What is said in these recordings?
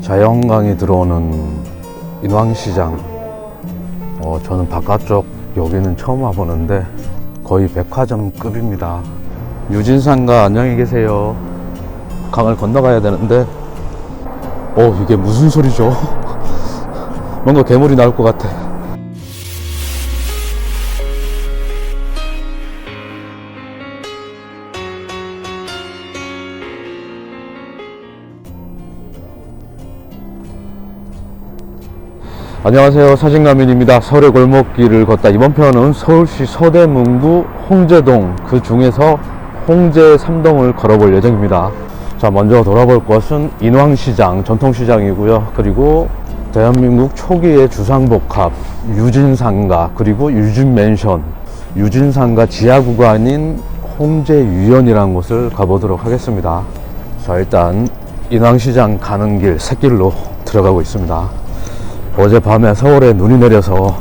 자연광이 들어오는 인왕시장. 어, 저는 바깥쪽 여기는 처음 와보는데 거의 백화점급입니다. 유진상가 안녕히 계세요. 강을 건너가야 되는데, 어, 이게 무슨 소리죠? 뭔가 괴물이 나올 것 같아. 안녕하세요. 사진가민입니다. 서울의 골목길을 걷다. 이번 편은 서울시 서대문구 홍제동 그 중에서 홍제 3동을 걸어볼 예정입니다. 자 먼저 돌아볼 곳은 인왕시장 전통시장이고요. 그리고 대한민국 초기의 주상복합 유진상가 그리고 유진맨션. 유진상가 지하 구간인 홍제유연이라는 곳을 가보도록 하겠습니다. 자 일단 인왕시장 가는 길 샛길로 들어가고 있습니다 어젯밤에 서울에 눈이 내려서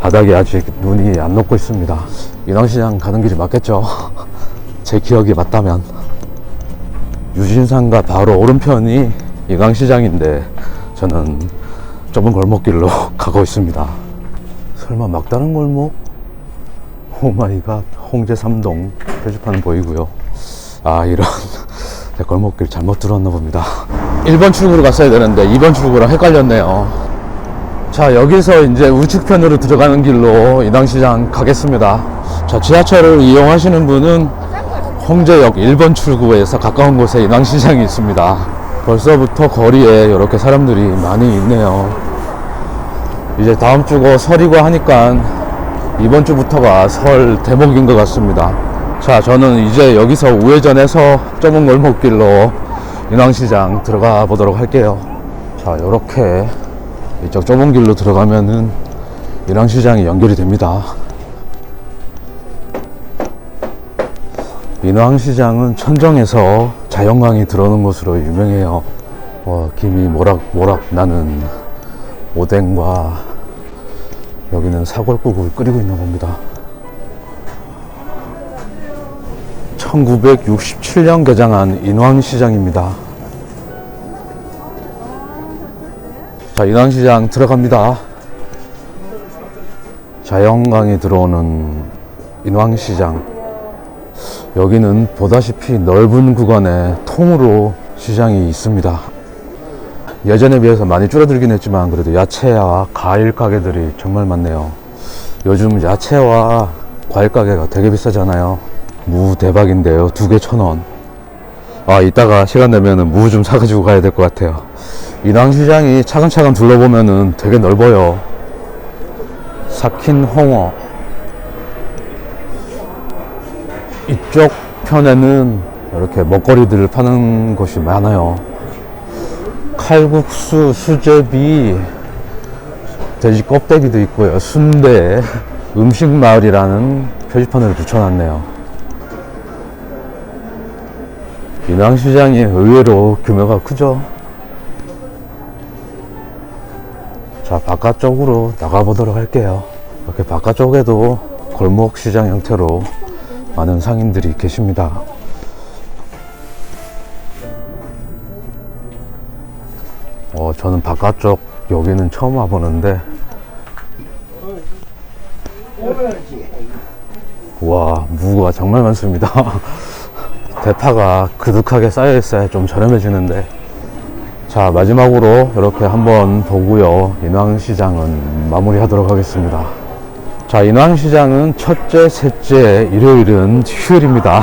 바닥에 아직 눈이 안 녹고 있습니다. 인왕시장 가는 길이 맞겠죠? 제 기억이 맞다면. 유진상가 바로 오른편이 인왕시장인데 저는 좁은 골목길로 가고 있습니다. 설마 막다른 골목? 오마이갓 홍제 3동 표지판은 보이고요. 아 이런 제 골목길 잘못 들었나 봅니다. 1번 출구로 갔어야 되는데 2번 출구랑 헷갈렸네요. 자 여기서 이제 우측편으로 들어가는 길로 인왕시장 가겠습니다. 자 지하철을 이용하시는 분은 홍제역 1번 출구에서 가까운 곳에 인왕시장이 있습니다. 벌써부터 거리에 이렇게 사람들이 많이 있네요. 이제 다음 주고 설이고 하니까 이번 주부터가 설 대목인 것 같습니다. 자 저는 이제 여기서 우회전해서 좁은 골목길로 인왕시장 들어가 보도록 할게요. 자 이렇게 이쪽 좁은 길로 들어가면은 인왕시장이 연결이 됩니다. 인왕시장은 천정에서 자연광이 들어오는 곳으로 유명해요. 와, 김이 모락모락 나는 오뎅과 여기는 사골국을 끓이고 있나 봅니다. 1967년 개장한 인왕시장입니다. 자, 인왕시장 들어갑니다. 자연광이 들어오는 인왕시장. 여기는 보다시피 넓은 구간에 통으로 시장이 있습니다. 예전에 비해서 많이 줄어들긴 했지만 그래도 야채와 과일 가게들이 정말 많네요. 요즘 야채와 과일 가게가 되게 비싸잖아요. 무 대박인데요. 두 개 천 원. 아, 이따가 시간 되면은 무 좀 사가지고 가야 될 것 같아요. 인왕시장이 차근차근 둘러보면은 되게 넓어요. 삭힌 홍어. 이쪽 편에는 이렇게 먹거리들을 파는 곳이 많아요. 칼국수, 수제비, 돼지 껍데기도 있고요. 순대, 음식 마을이라는 표지판을 붙여놨네요. 인왕시장이 의외로 규모가 크죠. 자, 바깥쪽으로 나가보도록 할게요. 이렇게 바깥쪽에도 골목 시장 형태로 많은 상인들이 계십니다. 어, 저는 바깥쪽 여기는 처음 와보는데, 와, 무가 정말 많습니다. 대파가 그득하게 쌓여 있어야 좀 저렴해지는데, 자 마지막으로 이렇게 한번 보고요. 인왕시장은 마무리하도록 하겠습니다. 자 인왕시장은 첫째 셋째 일요일은 휴일입니다.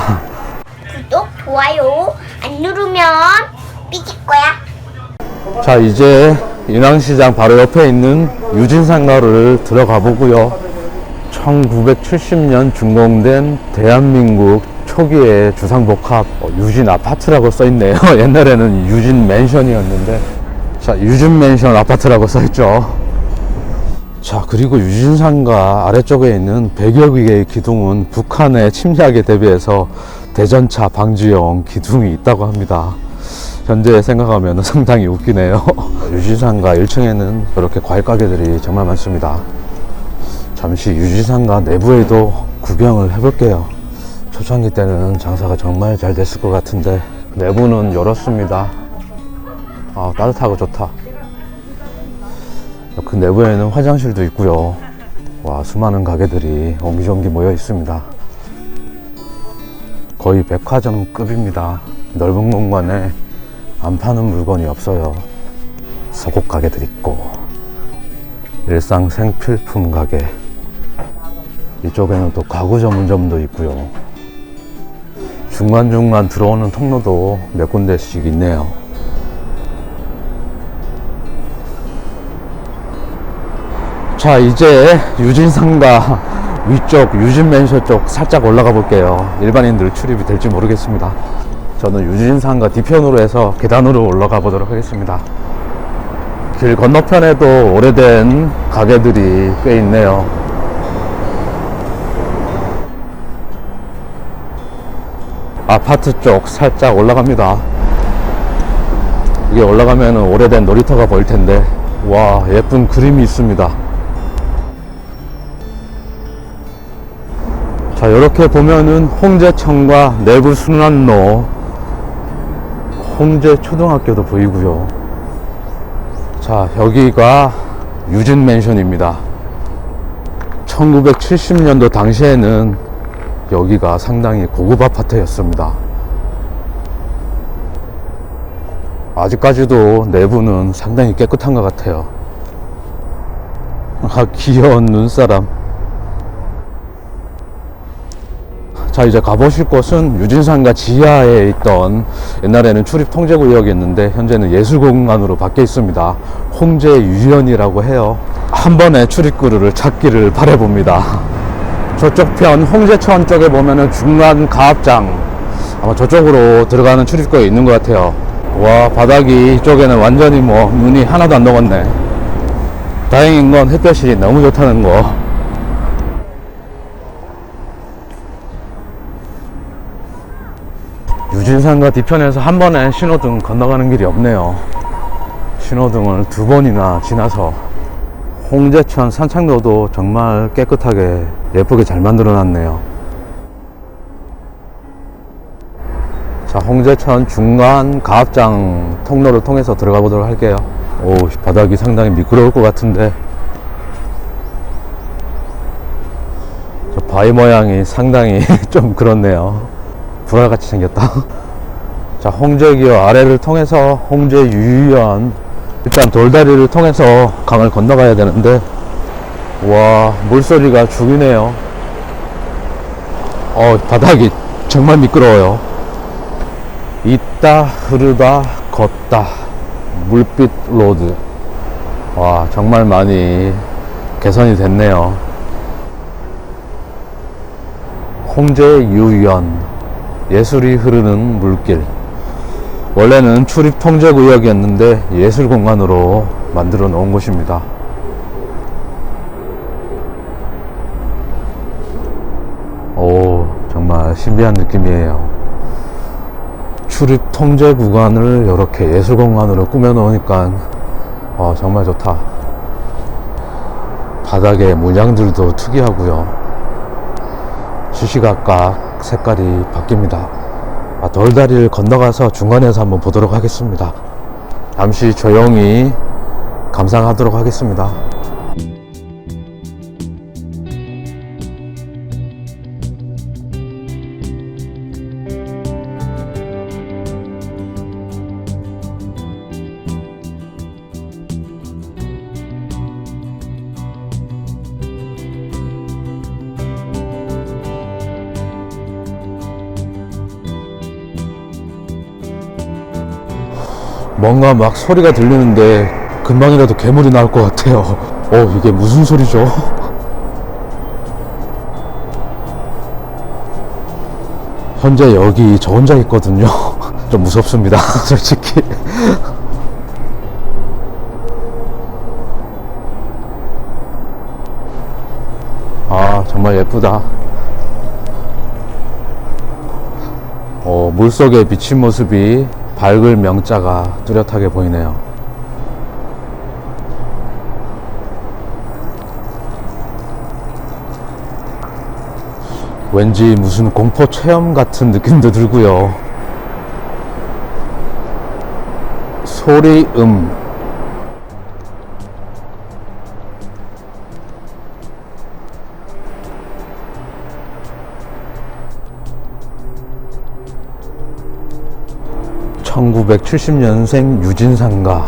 구독, 좋아요 안 누르면 삐질 거야. 자 이제 인왕시장 바로 옆에 있는 유진상가를 들어가 보고요. 1970년 준공된 대한민국 초기의 주상복합 어, 유진 아파트라고 써 있네요. 옛날에는 유진 맨션이었는데 자 유진 맨션 아파트라고 써 있죠. 자 그리고 유진상가 아래쪽에 있는 100여 개의 기둥은 북한의 침략에 대비해서 대전차 방지용 기둥이 있다고 합니다. 현재 생각하면 상당히 웃기네요. 유진상가 1층에는 이렇게 과일 가게들이 정말 많습니다. 잠시 유진상가 내부에도 구경을 해볼게요. 초창기 때는 장사가 정말 잘 됐을 것 같은데 내부는 열었습니다. 아, 따뜻하고 좋다. 그 내부에는 화장실도 있고요. 와, 수많은 가게들이 옹기종기 모여 있습니다. 거의 백화점급입니다. 넓은 공간에 안 파는 물건이 없어요. 속옷 가게들 있고, 일상 생필품 가게. 이쪽에는 또 가구 전문점도 있고요. 중간중간 들어오는 통로도 몇 군데씩 있네요. 자, 이제 유진상가 위쪽 유진맨션 쪽 살짝 올라가 볼게요. 일반인들 출입이 될지 모르겠습니다. 저는 유진상가 뒤편으로 해서 계단으로 올라가 보도록 하겠습니다. 길 건너편에도 오래된 가게들이 꽤 있네요. 아파트 쪽 살짝 올라갑니다. 이게 올라가면 오래된 놀이터가 보일 텐데, 와, 예쁜 그림이 있습니다. 자, 이렇게 보면은 홍제천과 내부 순환로, 홍제 초등학교도 보이고요. 자, 여기가 유진 맨션입니다. 1970년도 당시에는 여기가 상당히 고급 아파트였습니다. 아직까지도 내부는 상당히 깨끗한 것 같아요. 아, 귀여운 눈사람. 자, 이제 가보실 곳은 유진산가 지하에 있던 옛날에는 출입 통제 구역이었는데 현재는 예술 공간으로 바뀌어 있습니다. 홍제 유연이라고 해요. 한 번에 출입구를 찾기를 바래봅니다. 저쪽 편 홍제천 쪽에 보면은 중간 가압장 아마 저쪽으로 들어가는 출입구에 있는 것 같아요. 와 바닥이 이쪽에는 완전히 뭐 눈이 하나도 안 녹았네. 다행인 건 햇볕이 너무 좋다는 거. 유진산과 뒤편에서 한 번에 신호등 건너가는 길이 없네요. 신호등을 두 번이나 지나서 홍제천 산책로도 정말 깨끗하게 예쁘게 잘 만들어 놨네요. 자, 홍제천 중간 가압장 통로를 통해서 들어가 보도록 할게요. 오, 바닥이 상당히 미끄러울 것 같은데. 저 바위 모양이 상당히 좀 그렇네요. 불알같이 생겼다. 자, 홍제기어 아래를 통해서 홍제 유연 일단 돌다리를 통해서 강을 건너가야 되는데 와 물소리가 죽이네요. 어 바닥이 정말 미끄러워요. 있다 흐르다 걷다. 물빛 로드. 와 정말 많이 개선이 됐네요. 홍제 유연. 예술이 흐르는 물길 원래는 출입 통제 구역이었는데 예술 공간으로 만들어 놓은 곳입니다. 오, 정말 신비한 느낌이에요. 출입 통제 구간을 이렇게 예술 공간으로 꾸며 놓으니까 어, 정말 좋다. 바닥에 문양들도 특이하고요. 시시각각 색깔이 바뀝니다. 아, 돌다리를 건너가서 중간에서 한번 보도록 하겠습니다. 잠시 조용히 감상하도록 하겠습니다. 뭔가 막 소리가 들리는데 금방이라도 괴물이 나올 것 같아요. 어, 이게 무슨 소리죠? 현재 여기 저 혼자 있거든요. 좀 무섭습니다, 솔직히. 아, 정말 예쁘다. 어, 물속에 비친 모습이 밝을 명자가 뚜렷하게 보이네요. 왠지 무슨 공포 체험 같은 느낌도 들고요. 소리 음 (1970년생) 유진상가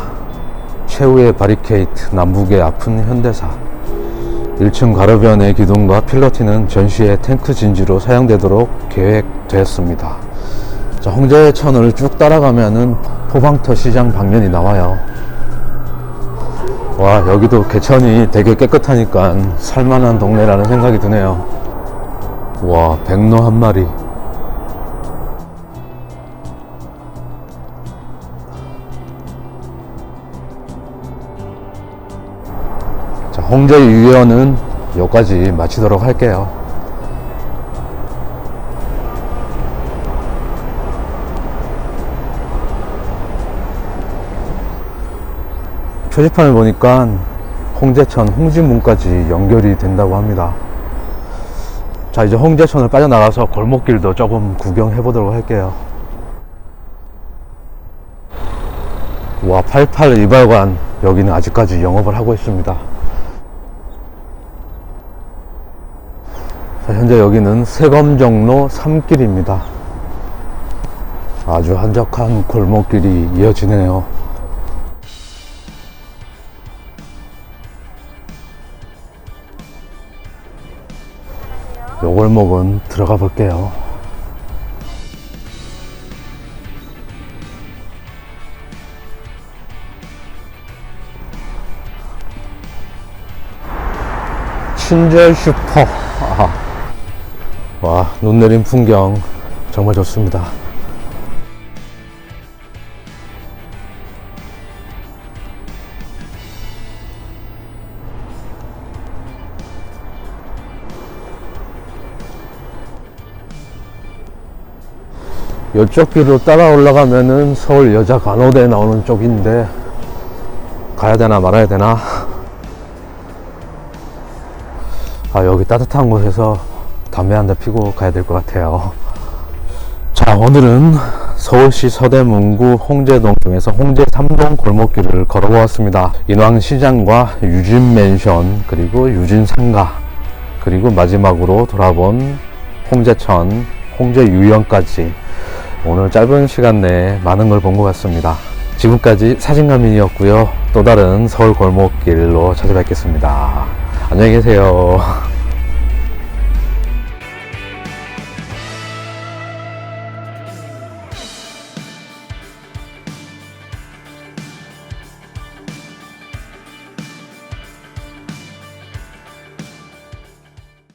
최후의 바리케이트 남북의 아픈 현대사 1층 가로변의 기둥과 필러티는 전시의 탱크 진지로 사용되도록 계획되었습니다. 자, 홍제천을 쭉 따라가면은 포방터 시장 방면이 나와요. 와, 여기도 개천이 되게 깨끗하니까 살만한 동네라는 생각이 드네요. 와, 백로 한 마리. 홍제 유연은 여기까지 마치도록 할게요. 표지판을 보니까 홍제천, 홍진문까지 연결이 된다고 합니다. 자, 이제 홍제천을 빠져나가서 골목길도 조금 구경해 보도록 할게요. 와, 88 이발관 여기는 아직까지 영업을 하고 있습니다. 자, 현재 여기는 세검정로 3길입니다. 아주 한적한 골목길이 이어지네요. 요 골목은 들어가 볼게요. 친절 슈퍼. 아하. 와, 눈 내린 풍경 정말 좋습니다. 이쪽 길로 따라 올라가면은 서울 여자 간호대 나오는 쪽인데 가야 되나 말아야 되나 아 여기 따뜻한 곳에서 담배 한 대 피고 가야 될 것 같아요. 자 오늘은 서울시 서대문구 홍제동 중에서 홍제 3동 골목길을 걸어보았습니다. 인왕시장과 유진맨션 그리고 유진상가 그리고 마지막으로 돌아본 홍제천 홍제유연까지 오늘 짧은 시간 내에 많은 걸 본 것 같습니다. 지금까지 사진가민이었고요. 또 다른 서울 골목길로 찾아뵙겠습니다. 안녕히 계세요